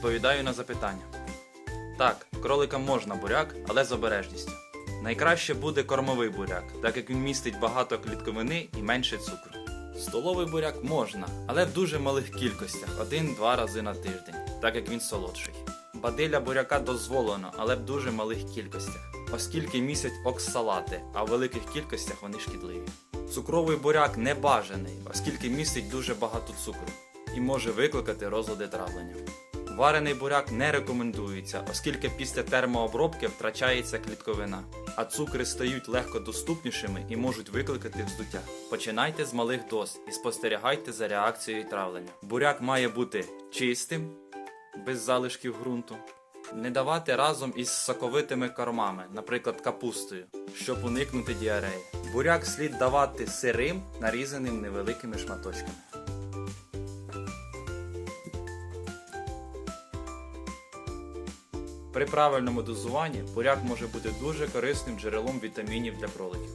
Відповідаю на запитання. Так, кроликам можна буряк, але з обережністю. Найкраще буде кормовий буряк, так як він містить багато клітковини і менше цукру. Столовий буряк можна, але в дуже малих кількостях, один-два рази на тиждень, так як він солодший. Бадиля буряка дозволено, але в дуже малих кількостях, оскільки містять оксалати, а в великих кількостях вони шкідливі. Цукровий буряк не бажаний, оскільки містить дуже багато цукру і може викликати розлади травлення. Варений буряк не рекомендується, оскільки після термообробки втрачається клітковина, а цукри стають легко доступнішими і можуть викликати вздуття. Починайте з малих доз і спостерігайте за реакцією травлення. Буряк має бути чистим, без залишків ґрунту. Не давати разом із соковитими кормами, наприклад, капустою, щоб уникнути діареї. Буряк слід давати сирим, нарізаним невеликими шматочками. При правильному дозуванні буряк може бути дуже корисним джерелом вітамінів для кроликів.